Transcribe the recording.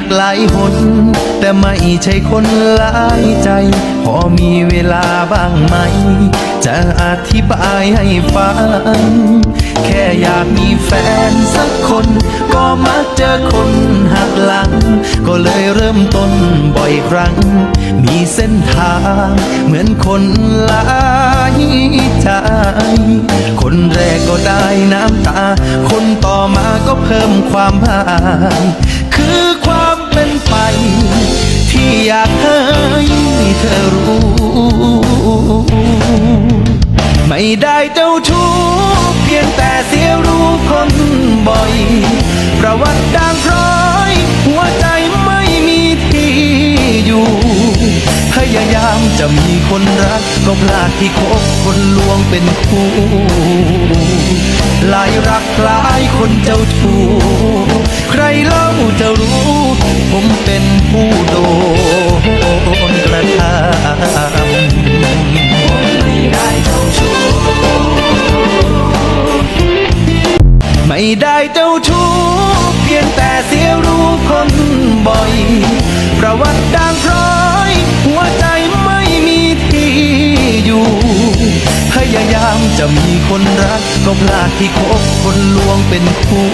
กหลายหนแต่ไม่ใช่คนหลายใจ พอมีเวลาบ้างไหม จะอธิบายให้ฟัง แค่อยากมีแฟนสักคน ก็มักเจอคนหักหลัง ก็เลยเริ่มต้นบ่อยครั้ง มีเส้นทางเหมือนคนหลายใจ คนแรกก็ได้น้ำตา คนต่อมาก็เพิ่มความหาย ได้เจ้าชู้เพียงแต่เสียรู้คนบ่อย ประวัติด่างพร้อย หัวใจไม่มีที่อยู่ พยายามจะมีคนรัก ก็พลาดที่คบคนลวงเป็นคู่หลายรักหลายคนเจ้าชู้ ได้เจ้าชู้เพียงแต่เสียรู้คนบ่อย ประวัติด่างพร้อย หัวใจไม่มีที่อยู่ พยายามจะมีคนรัก ก็พลาดที่คบคนลวงเป็นคู่